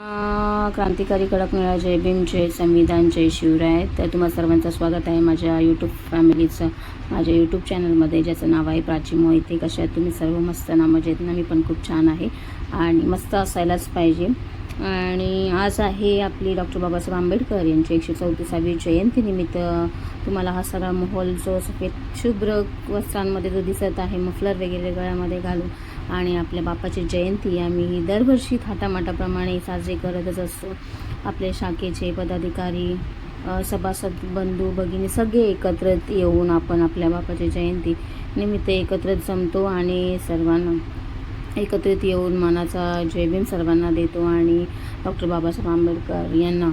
क्रांतिकारी कडक मेळा जय भीम जय संविधान जय शिवराय. तर तुम्हा सर्वांचं स्वागत आहे माझ्या यूट्यूब फॅमिलीचं माझ्या यूट्यूब चॅनलमध्ये ज्याचं नाव आहे प्राची मोहिते कशा आहेत तुम्ही सर्व मस्त ना मजेत ना? मी पण खूप छान आहे आणि मस्त असायलाच पाहिजे. आणि आज आहे आपली डॉक्टर बाबासाहेब आंबेडकर यांची एकशे चौतीसावी जयंतीनिमित्त तुम्हाला हा सगळा माहोल जो सफेद शुभ्र वस्त्रांमध्ये जो दिसत आहे मफलर वगैरे गळ्यामध्ये घालून आणि आपल्या बापाची जयंती आम्ही दरवर्षी थाटामाटाप्रमाणे साजरी करतच असतो. आपले शाखेचे पदाधिकारी सभासद बंधू भगिनी सगळे एकत्र येऊन आपण आपल्या बापाची जयंती निमित्त एकत्र जमतो आणि सर्वांना एकत्रित येऊन मनाचा जयभीम सर्वांना देतो. आणि डॉक्टर बाबासाहेब आंबेडकर यांना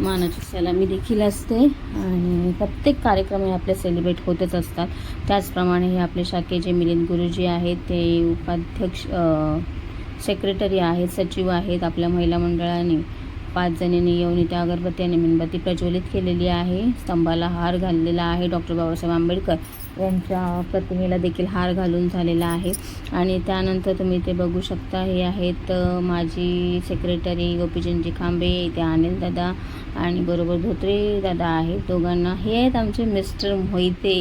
मानाची सलामी देखील असते आणि प्रत्येक कार्यक्रम हे आपले सेलिब्रेट होतच असतात. त्याचप्रमाणे हे आपले शाखेचे मिलिंद गुरुजी आहेत ते उपाध्यक्ष सेक्रेटरी आहेत सचिव आहेत आपल्या महिला मंडळाने. पाच जणींनी येऊन इथे अगरबत्ती आणि मेणबत्ती प्रज्वलित केलेली आहे. स्तंभाला हार घाललेला आहे डॉक्टर बाबासाहेब आंबेडकर. यांच्या प्रतिमेला देखील हार घालून झालेला आहे. आणि त्यानंतर तुम्ही ते बघू शकता हे आहेत माझी माजी सेक्रेटरी गोपीचंदजी खांबे इथे अनिल दादा आणि बरोबर धोत्रे दादा आहेत. दोघांना हे आहेत आमचे मिस्टर मोहिते.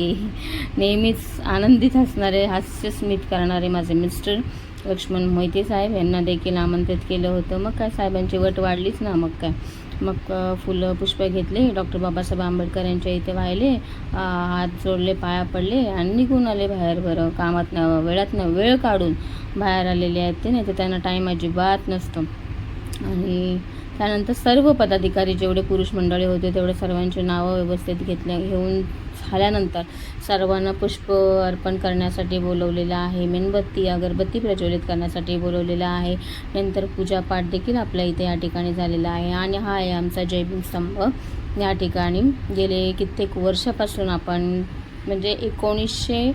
नेहमीच आनंदित असणारे हास्य स्मित करणारे माझे मिस्टर लक्ष्मण मोहिते साहेब यांना देखील आमंत्रित केलं होतं. मग काय साहेबांची वट वाढलीच ना मग काय? मग फुलं पुष्प घेतले. डॉक्टर बाबासाहेब आंबेडकर यांच्या इथे वाहिले. हात जोडले पाया पडले आणि निघून आले बाहेर बरं. कामातनं वेळातनं वेळ काढून बाहेर आलेले आहेत ते. नाही तर त्यांना टाईम अजिबात नसतो. आणि त्यानंतर सर्व पदाधिकारी जेवढे पुरुष मंडळी होते तेवढे सर्वांची नावं व्यवस्थित घेतल्या घेऊन झाल्यानंतर सर्वांना पुष्प अर्पण करण्यासाठी बोलवलेलं आहे. मेणबत्ती अगरबत्ती प्रज्वलित करण्यासाठी बोलवलेलं आहे. नंतर पूजापाठ देखील आपल्या इथे या ठिकाणी झालेला आहे. आणि हा आहे आमचा जयभीम स्तंभ. या ठिकाणी गेले कित्येक वर्षापासून आपण म्हणजे एकोणीसशे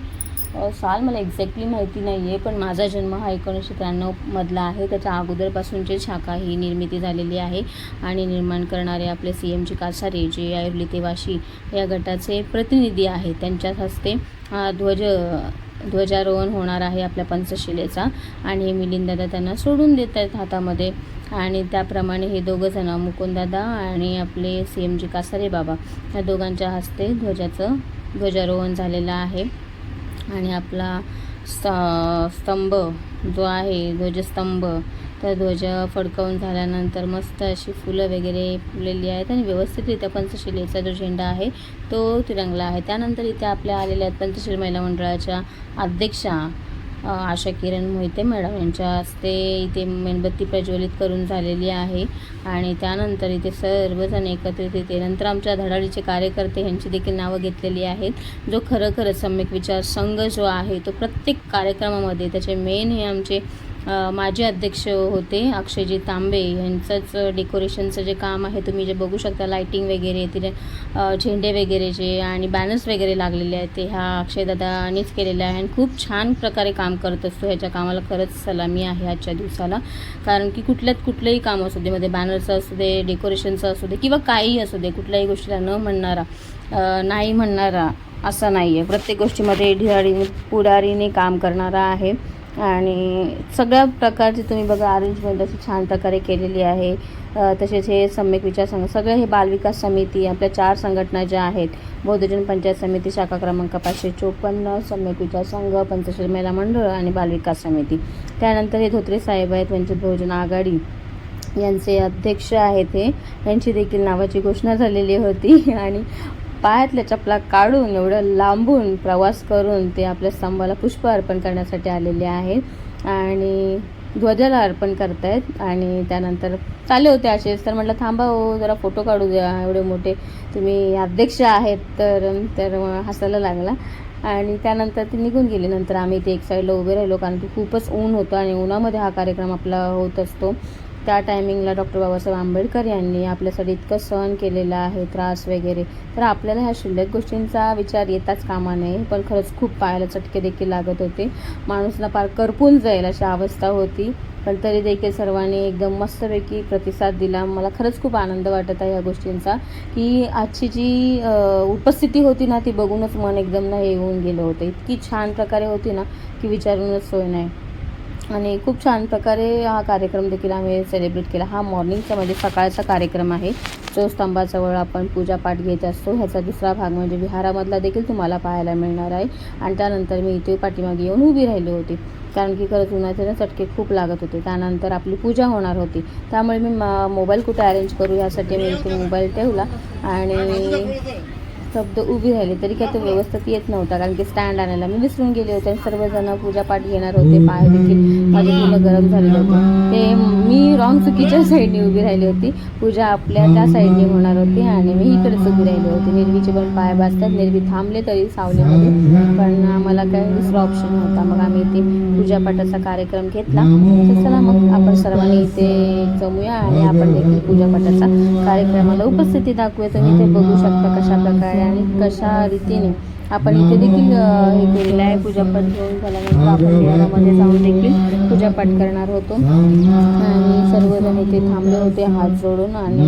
साल मला एक्झॅक्टली माहिती नाही आहे पण माझा जन्म हा एकोणीसशे त्र्याण्णवमधला आहे. त्याच्या अगोदरपासूनची शाखा ही निर्मिती झालेली आहे आणि निर्माण करणारे आपले सी एम जी कासारे जे आयुर्ली तेवाशी या गटाचे प्रतिनिधी आहेत. त्यांच्याच हस्ते हा ध्वज ध्वजारोहण होणार आहे आपल्या पंचशिलेचा आणि हे मिलिंददादा त्यांना सोडून देत आहेत हातामध्ये. आणि त्याप्रमाणे हे दोघं जण मुकुंददादा आणि आपले सी एम जी कासारे बाबा या दोघांच्या हस्ते ध्वजाचं ध्वजारोहण झालेलं आहे. आणि आपला स्त स्तंभ जो आहे ध्वजस्तंभ तर ध्वज फडकवून झाल्यानंतर मस्त अशी फुलं वगैरे फुललेली आहेत आणि व्यवस्थितरित्या पंचशिलेचा जो झेंडा आहे तो तिरंगला आहे. त्यानंतर इथे आपल्या आलेल्या आहेत पंचशील महिला मंडळाच्या अध्यक्षा आशा किरण मोहिते मॅडम यांच्या हस्ते इथे मेणबत्ती प्रज्वलित करून झालेली आहे. आणि त्यानंतर इथे सर्वजण एकत्रित येते नंतर आमच्या धडाडीचे कार्यकर्ते यांची देखील नावं घेतलेली आहेत. जो खरं खरं सम्यक विचार संघ जो आहे तो प्रत्येक कार्यक्रमामध्ये त्याचे मेन हे आमचे माझे माजी अध्यक्ष होते अक्षयजी तांबे यांचंच डेकोरेशनचं जे काम आहे तुम्ही जे बघू शकता लाईटिंग वगैरे तिथे झेंडे वगैरे जे आणि बॅनर्स वगैरे लागलेले आहेत ते ह्या अक्षयदादानीच केलेले आहे. आणि खूप छान प्रकारे काम करत असतो ह्याच्या कामाला खरंच सलामी आहे आजच्या दिवसाला. कारण की कुठल्यात कुठलंही काम असू दे मध्ये बॅनरचं असू दे डेकोरेशनचं असू दे किंवा काहीही असू दे कुठल्याही गोष्टीला न म्हणणारा नाही म्हणणारा असं नाही आहे प्रत्येक गोष्टीमध्ये ढिराडीने पुढारीने काम करणारा आहे. आणि सगळ्या प्रकारची तुम्ही बघा अरेंजमेंट अशी छान प्रकारे केलेली आहे. तसेच हे सम्यक विचार संघ सगळं हे बालविकास समिती आपल्या चार संघटना ज्या आहेत बौद्धजन पंचायत समिती शाखा क्रमांक पाचशे चोपन्न सम्यक विचार संघ पंचशील महिला मंडळ आणि बालविकास समिती. त्यानंतर हे धोत्रे साहेब आहेत वंचित बहुजन आघाडी यांचे अध्यक्ष आहेत हे. यांची देखील नावाची घोषणा झालेली होती. आणि पायातल्या चपला काढून एवढं लांबून प्रवास करून ते आपल्या स्तंभाला पुष्प अर्पण करण्यासाठी आलेले आहेत. आणि ध्वजाला अर्पण करतायत आणि त्यानंतर चालले होते असेच तर म्हटलं थांबा हो जरा फोटो काढू द्या. एवढे मोठे तुम्ही अध्यक्ष आहेत तर तर हसायला लागला. आणि त्यानंतर ते निघून गेले. नंतर आम्ही ते एक साईडला उभे राहिलो कारण की खूपच ऊन होतं आणि उन्हामध्ये हा कार्यक्रम आपला होत असतो. त्या टायमिंगला डॉक्टर बाबासाहेब आंबेडकर यांनी आपल्यासाठी इतकं सहन केलेलं आहे त्रास वगैरे. तर आपल्याला ह्या शिल्लक गोष्टींचा विचार येताच कामा नये पण खरंच खूप पायाला चटके देखील लागत होते. माणूसला पार करपून जाईल अशी अवस्था होती पण तरी देखील सर्वांनी एकदम मस्तपैकी प्रतिसाद दिला. मला खरंच खूप आनंद वाटत आहे या गोष्टींचा की आजची जी उपस्थिती होती ना ती बघूनच मन एकदम ना हे येऊन गेलं होतं. इतकी छान प्रकारे होती ना की विचारूनच सोय नाही. आणि खूप छान प्रकारे हा कार्यक्रम देखील आम्ही सेलिब्रेट केला. हा मॉर्निंगचा म्हणजे सकाळचा कार्यक्रम आहे. जो स्तंभाजवळ आपण पूजापाठ घेत असतो ह्याचा दुसरा भाग म्हणजे विहारामधला देखील तुम्हाला पाहायला मिळणार आहे. आणि त्यानंतर मी इथे पाठीमागे येऊन उभी राहिली होती. कारण की खरंच उन्हाचे ना चटके खूप लागत होते. त्यानंतर आपली पूजा होणार होती. त्यामुळे मी मा- मोबाईल कुठे अरेंज करू यासाठी मी इथे मोबाईल ठेवला. आणि शब्द उभी राहिली तरी काय तो व्यवस्थित येत नव्हता. कारण की स्टँड आणायला मी विसरून गेले होते आणि सर्वजण पूजापाठ घेणार होते. पाय देखील माझे पूर्ण गरम झालेले होते. ते मी रॉंग चुकीच्या साईडने उभी राहिली होती. पूजा आपल्या त्या साईडने होणार होती आणि मी इकडेच उभी राहिली होती. निर्वीचे पण पाय भाजतात निर्वी थांबले तरी सावलीमध्ये. पण मला काही दुसरा ऑप्शन नव्हता. मग आम्ही इथे पूजापाठाचा कार्यक्रम घेतला. तर चला मग आपण सर्वांनी इथे जमूया आणि आपण देखील पूजापाठाचा कार्यक्रमाला उपस्थिती दाखवूया. तुम्ही ते बघू शकता कशा प्रकारे आणि कशा रीतीने आपण इथे देखील हे केलेलं आहे. पूजापाठ घेऊन झाल्यानंतर आपण देवामध्ये जाऊन देखील पूजापाठ करणार होतो. आणि सर्वजण इथे थांबले होते हात जोडून आणि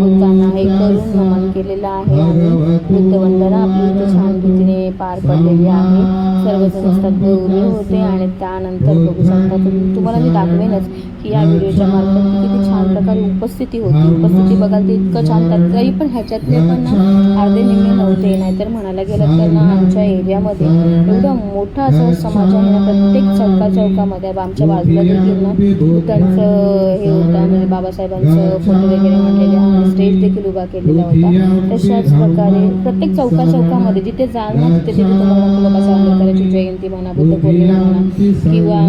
बुद्धांना हे करून नमन केलेलं आहे. आणि बुद्धवंदना आपली इथे छान रीतीने पार पडलेली आहे. सर्वजण असतात उभे होते आणि त्यानंतर बघू शकता तुम- तुम्हाला मी दाखवेनच की या व्हिडिओच्या मार्फत किती छान प्रकारे उपस्थिती होती. उपस्थिती बघाल ते इतकं छान तरी पण ह्याच्यातले पण ना अर्धे निम्मे नव्हते. नाहीतर म्हणायला गेलं तर ना आमच्या एरियामध्ये एवढं मोठा असा समाज आहे ना प्रत्येक चौका चौकामध्ये आमच्या बाजूला देखील ना त्यांचं हे होतं म्हणजे बाबासाहेबांचं फोटो वगैरे म्हटलेले आणि स्टेज देखील उभा केलेला होता. तशाच प्रकारे प्रत्येक चौका चौकामध्ये जिथे जाल ना तिथे तिथे तुम्हाला बाबासाहेब आंबेडकरांची जयंती म्हणा बुद्ध पौर्णिमा म्हणा किंवा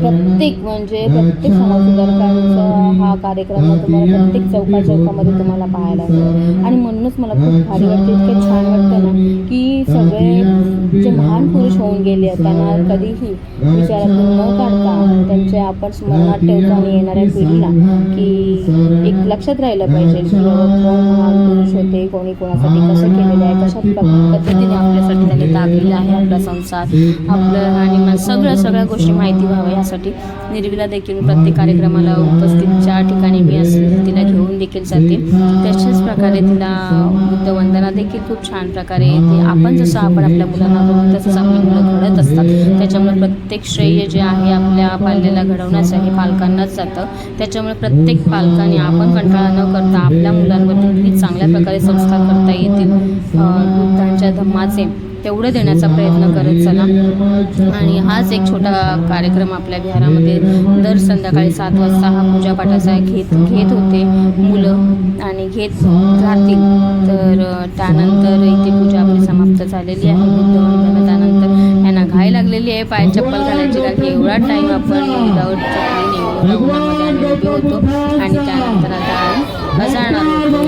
प्रत्येक म्हणजे प्रत्येक समाजसुधारकांचा हा कार्यक्रम तुम्हाला प्रत्येक चौका चौकामध्ये तुम्हाला पाहायला मिळेल. आणि म्हणूनच मला खूप भारी वाटते इतकं छान वाटतं ना की सगळे जे महान पुरुष होऊन गेले त्यांना कधीही विचारातून न काढता त्यांचे आपण स्मरणात ठेवतो आणि येणाऱ्या पिढीला की लक्षात राहिलं पाहिजे की महान पुरुष होते कोणी कोणासाठी कसं केलेलं आहे कशा पद्धतीने आपल्यासाठी त्यांनी दाखलेलं आहे आपला संसार आपलं आणि मग सगळ्या सगळ्या गोष्टी माहिती व्हाव्या यासाठी. निर्विला देखील प्रत्येक कार्यक्रमाला उपस्थित ज्या ठिकाणी मी असेल तिला घेऊन देखील जाते. तशाच प्रकारे तिला बुद्धवंदना देखील खूप छान प्रकारे येते. आपण जसं आपण आपल्या मुलांना बघू तसंच आपली मुलं घडत असतात. त्याच्यामुळे प्रत्येक श्रेय जे आहे आपल्या पाल्याला घडवण्याचं हे पालकांनाच जातं. त्याच्यामुळे प्रत्येक पालकाने आपण कंटाळा न करता आपल्या मुलांवर किती चांगल्या प्रकारे संस्कार करता येतील अं, बुद्धांच्या धम्माचे तेवढं देण्याचा प्रयत्न करत चला. आणि हाच एक छोटा कार्यक्रम आपल्या विहारामध्ये दर संध्याकाळी सात वाजता हा पूजापाठाचा घेत घेत होते मुलं आणि घेत राहतील. तर त्यानंतर इथे पूजा आपली समाप्त झालेली आहे. लागलेली आहे. पाय चप्पल घालायची कारण की एवढा टाईम आपण विदाऊट उन्हामध्ये उभे होतो. आणि त्यानंतर आता जाणार होतो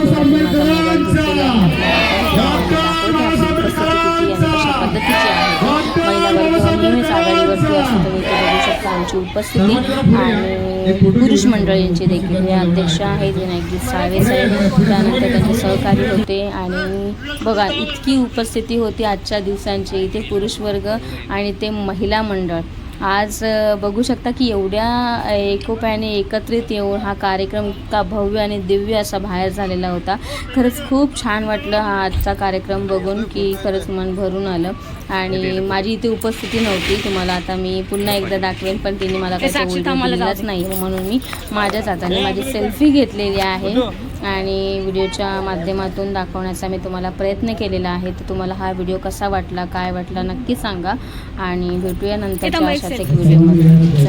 असतो तुम्ही इथे बघू शकता आमची उपस्थिती. आणि पुरुष मंडळींची देखील हे अध्यक्ष आहेत. विनायकजी साळवे साहेब त्यानंतर त्यांचे सहकारी होते. आणि बघा इतकी उपस्थिती होती आजच्या दिवसांची. इथे पुरुष वर्ग आणि ते महिला मंडळ. आज बघू शकता की एवढ्या एकोप्याने एकत्रित येऊन हा कार्यक्रम इतका भव्य आणि दिव्य असा बाहेर झालेला होता. खरंच खूप छान वाटलं हा आजचा कार्यक्रम बघून की खरंच मन भरून आलं. आणि माझी इथे उपस्थिती नव्हती तुम्हाला आता मी पुन्हा एकदा दाखवेन पण तिने मला काही दिलाच नाही म्हणून मी माझ्याच हाताने माझी सेल्फी घेतलेली आहे आणि व्हिडिओच्या माध्यमातून दाखवण्याचा मी तुम्हाला प्रयत्न केलेला आहे. तर तुम्हाला हा व्हिडिओ कसा वाटला काय वाटला नक्की सांगा. आणि भेटूया नंतरच्या अशाच एक व्हिडिओमध्ये.